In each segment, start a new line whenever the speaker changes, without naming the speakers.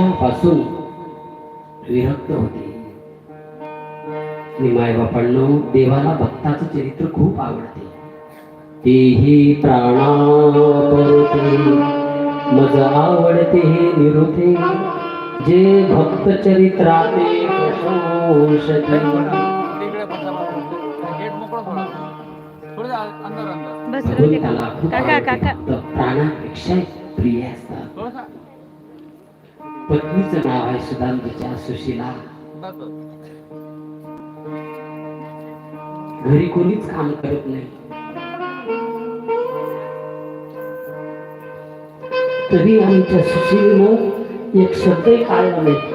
पासून विरक्त होते. आणि मायबापांनो देवाला भक्ताचं चरित्र खूप आवडते. तेही प्राणा मज आवडते हे निरुते जे भक्त चरित्राते प्राणापेक्षा प्रिय असतात. पत्नीचं नाव आहे सुदांतीच्या सुशीला. घरी कोणीच काम करत नाही. तरी आमच्या सुशीलनं एक शब्दही काढला नाही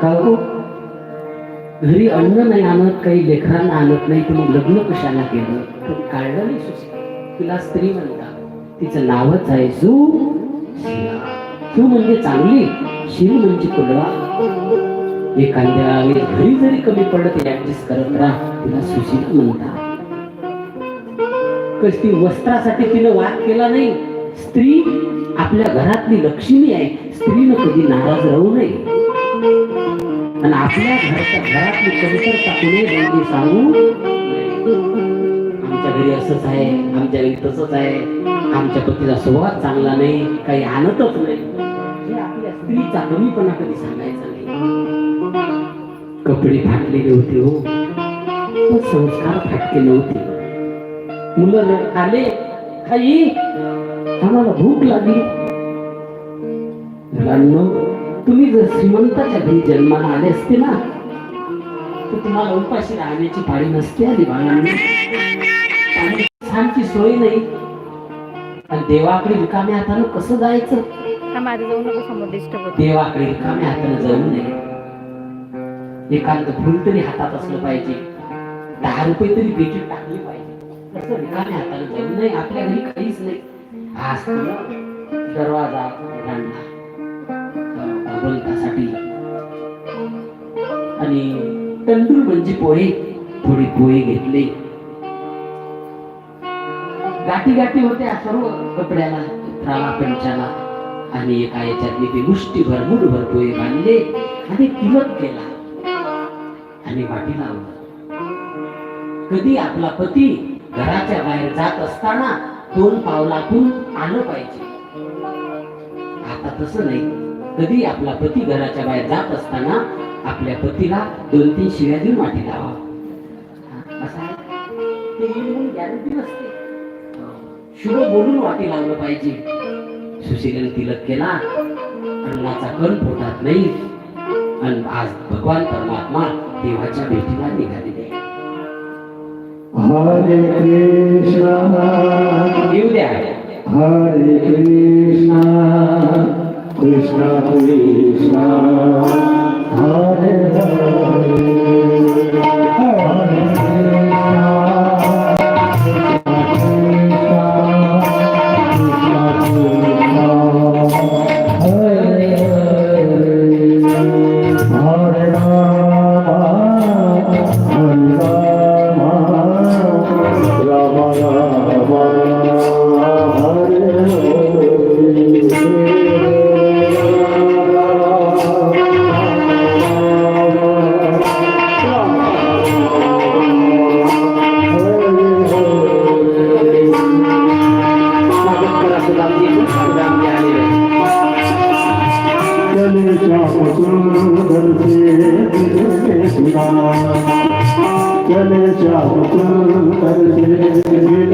का हो घरी अन्न नाही आणत काही लेखरांना आणत नाही तर मग लग्न कशाला केलं? पण काढलं नाही सुशील. तिला स्त्री म्हणतात. तिचं नावच आहे सु शिला म्हणजे चांगली शिव म्हणजे कुलवा एखाद्या घरी जरी कमी पडलं तरी ऍडजस्ट करत राहा. तिला सुशीला म्हणता कशी वस्त्रासाठी तिनं वाद केला नाही. स्त्री आपल्या घरातली लक्ष्मी आहे. स्त्रीनं कधी नाराज राहू नये. आणि आपल्या घराच्या घरातली कमतरता कुणी बंदी सांगू आमच्या घरी असंच आहे आमच्या घरी तसंच आहे. आमच्या पतीचा स्वभाव चांगला नाही. काही आणतच नाही. आपल्या स्त्रीचा कमीपणा कधी सांगायचा नाही. कपडे फाटलेले होते हो. पण संस्कार फाटलेले होते. मुलं आले खाई आम्हाला भूक लागली. मुलांनो तुम्ही जर श्रीमंताच्या घरी जन्माला आले असते ना तर तुम्हाला उपाशी राहण्याची पाळी नसते आली बाळांनी. छानची सोय नाही. आणि देवाकडे रिकाम्या हातानं कसं जायचं?
हा माझं जाऊ नको समोर डिस्टर्ब होते.
देवाकडे रिकाम्या हाताने जाऊ नये एखादं फुल तरी हातात असलं पाहिजे. दहा रुपये तरी पेटीत टाकली पाहिजे. तसं रिकाम्या हातानं जाऊ नये आपल्या घरी काहीच नाही. आज तुला दरवाजा उघडला. भगवंतासाठी आणि तंदूर म्हणजे पोहे. थोडे पोहे घेतले. गाठी गाठी होत्या सर्व कपड्याला चित्राला पंचाला. आणि एका याच्यातले ती मुष्टीभर मुठभर पोहे बांधले. आणि किमत केला. आणि वाटी लावलं. कधी आपला पती घराच्या बाहेर जात असताना दोन पावलातून आलं पाहिजे. आता तसं नाही. कधी आपला पती घराच्या बाहेर जात असताना आपल्या पतीला दोन तीन शिव्या देऊन वाटी लावा. हा, ते म्हणून गॅरंटी नसते. शुभ बोलून वाटी लावलं पाहिजे. सुशीलन तिलक केला. अन्नाचा कण पोटात नाही. आणि आज भगवान परमात्मा देवाच्या भेटीला निघालेले.
हरे कृष्णा.
येऊ द्या.
हरे कृष्णा. कृष्ण कृष्ण. हरे हरे.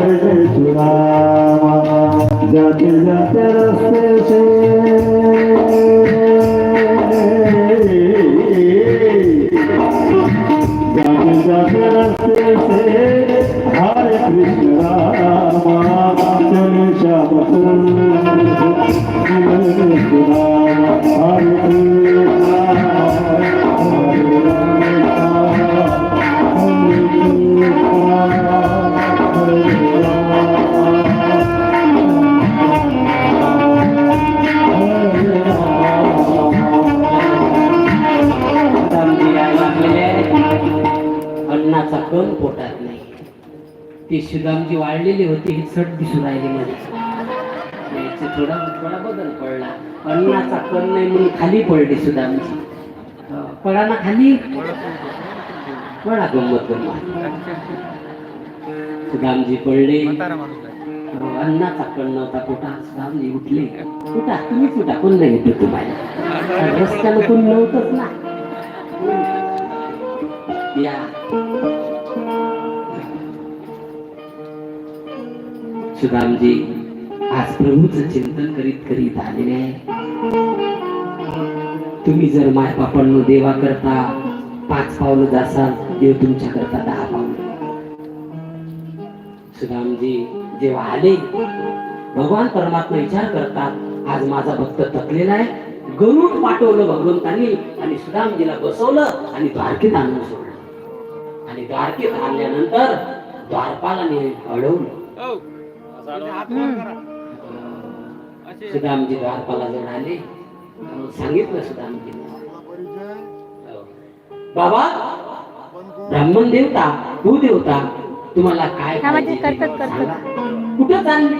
से मिलने सुना जाते जाते रस्ते से
होते हे चट दिसून राहिले मध्ये थोडा थोडा बदल पडला. अन्नाचा कण नाही म्हणून खाली पडली सुदामची हो, पडा ना खाली. पडा गंमत गंमत. सुदामजी पडले. हो, अन्नाचा कण नव्हता पोटा सुदामजी उठले. उठा तुम्हीच उठा कोण नाही येतो तुम्हाला? रस्त्यानं कोण नव्हतंच ना. या. सुदामजी आज प्रभूच चिंतन करीत करीत आलेले आहे. तुम्ही जर माय बापांनो देवा करता पाच पावलं जासाल देव तुमच्या करता दहा पावलं. सुदामजी जेव्हा आले भगवान परमात्मा विचार करतात आज माझा भक्त थकलेला आहे गरुड पाठवलं भगवंतांनी आणि सुदामजीला बसवलं आणि द्वारकेत आणून सोडलं. आणि द्वारकेत आणल्यानंतर द्वारपालाने अडवलं सुदामजी द्वारपाला जवळ आले. सांगितलं सुदामजी बाबा ब्राह्मण देवता तू देवता तुम्हाला काय
म्हणजे.
कुठं चालले?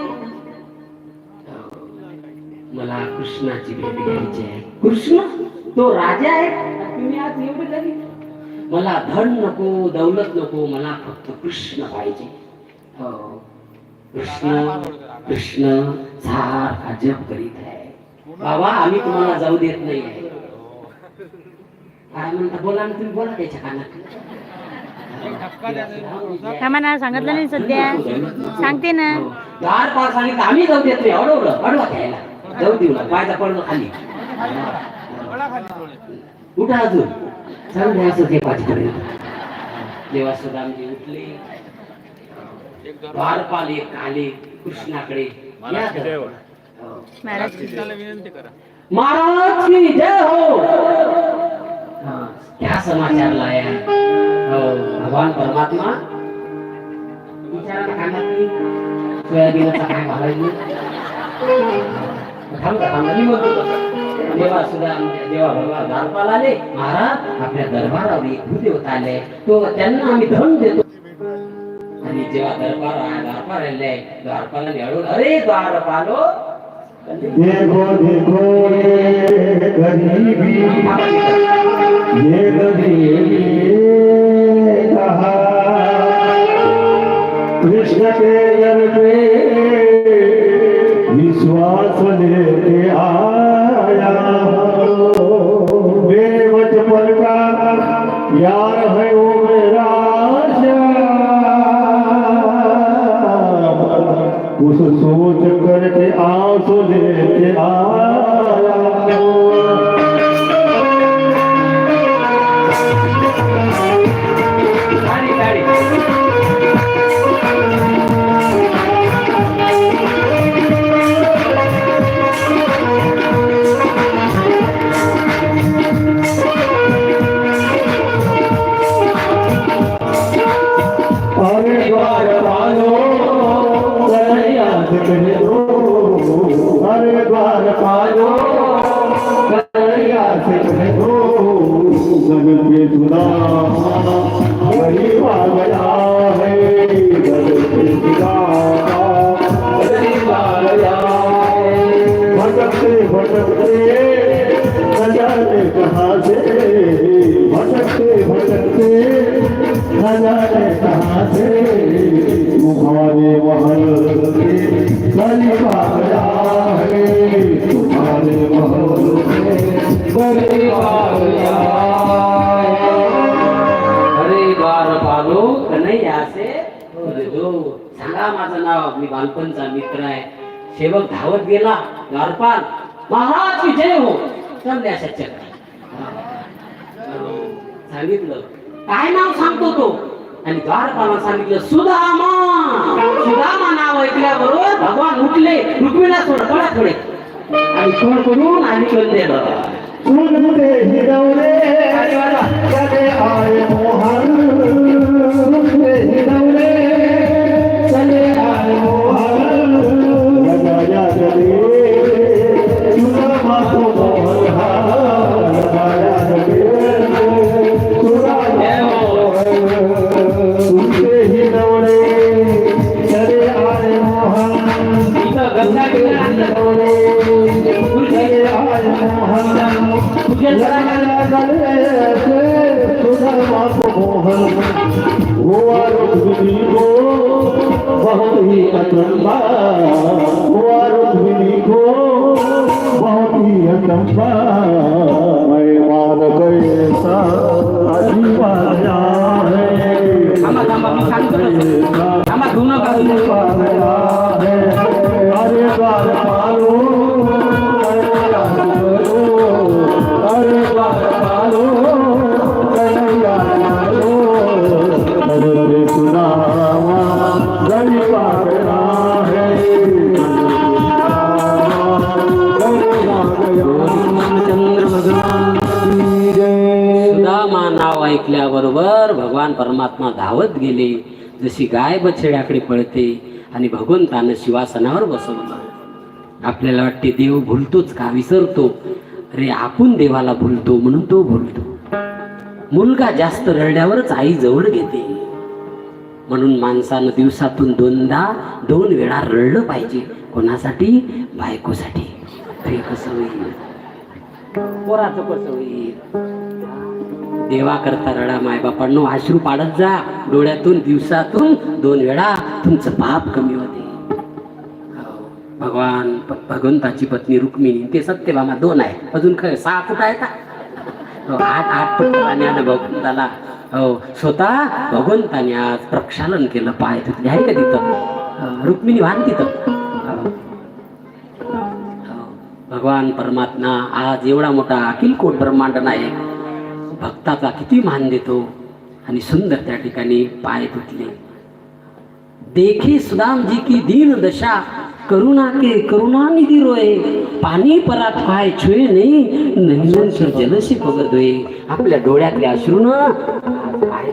मला कृष्णाची भेट घ्यायची आहे. कृष्ण तो राजा आहे. तुम्ही आज एवढे घरी मला धन नको दौलत नको मला फक्त कृष्ण पाहिजे. हो. कृष्ण कृष्ण सारखा जप करीत आहे. बाबा आम्ही तुम्हाला जाऊ देत नाही. काय म्हणता? बोला ना तुम्ही बोला त्याच्या कानात.
द्यायचा
सांगितलं नाही सध्या. सांगते ना.
हो. पार सांगितलं आम्ही जाऊ देत नाही. अडवलं अडवा घ्यायला. जाऊ देऊ ना पायचा पडलं खाली. उठा अजून. चालू द्या असं ते पाचपर्यंत तेव्हा सुदामजी उठले. द्वारपाल एक आले कृष्णाकडे. तर. हो.
महाराज
कृष्णाला विनंती करा.
महाराज की जय हो. हाँ, क्या समाचार लाया है? हो, भगवान परमात्मा. सोयाबीनचा काय. देवा सुद्धा देवा भगवान द्वारपाल आले महाराज आपल्या दरबारावर एक भूदेवता आले. तो त्यांना आम्ही धन देतो. आणि जेव्हा दरबार द्वारपाल आले द्वारपालाने अडवलं अरे द्वारपालो
देखो देखो ये गरीबी ये गरीबी कहा उस सोच करके आंसू लेके आया
सांगा माझं नाव मी बालपणचा मित्र आहे सेवक धावत गेला द्वारपाल महाराज की हो चालले अशा चक्र सांगितलं काय नाव सांगतो तो आणि द्वारपाला सांगितलं सुदामा. सुदामा नाव ऐकल्याबरोबर भगवान उठले रुक्मिणा सोड थोडा थोडे आणि तोड करून आणि करून दिलं
ही
ऐकल्याबरोबर भगवान परमात्मा धावत गेले. जशी गाय बछड्याकडे पळते आणि भगवंतानं शिवासनावर बसवलं. आपल्याला वाटते देव भुलतोच का विसरतो? अरे आपण देवाला भुलतो म्हणून तो भुलतो. मुलगा जास्त रडल्यावरच आई जवळ घेते. म्हणून माणसानं दिवसातून दोनदा दोन वेळा रडलं पाहिजे. कोणासाठी? बायकोसाठी. ते कसं होईल? पोराचं कसं होईल? देवा करता रडा माय बापांनो आश्रू पाडत जा. डोळ्यातून दिवसातून दोन वेळा तुमचं पाप कमी होते. हो, भगवान भगवंताची पत्नी रुक्मिणी ते सत्यभामा दोन आहे अजून खरं सहा फुट आहे का आठ आठ पत्नी भगवंताला. हो स्वतः भगवंताने आज प्रक्षालन केलं पाय तुझे आहे का तिथं? हो, रुक्मिणी वाहन तिथं. हो. भगवान परमात्मा आज एवढा मोठा अखिल ब्रह्मांड नाही भक्ताचा किती मान देतो आणि सुंदर त्या ठिकाणी पाय तुटले देखे सुदाम जी की दीन दशा करुणा के करुणा निधी रोय पाणी परात पाय छुए नाही नंतर जलशी पगत आपल्या डोळ्यातले अश्रून पाय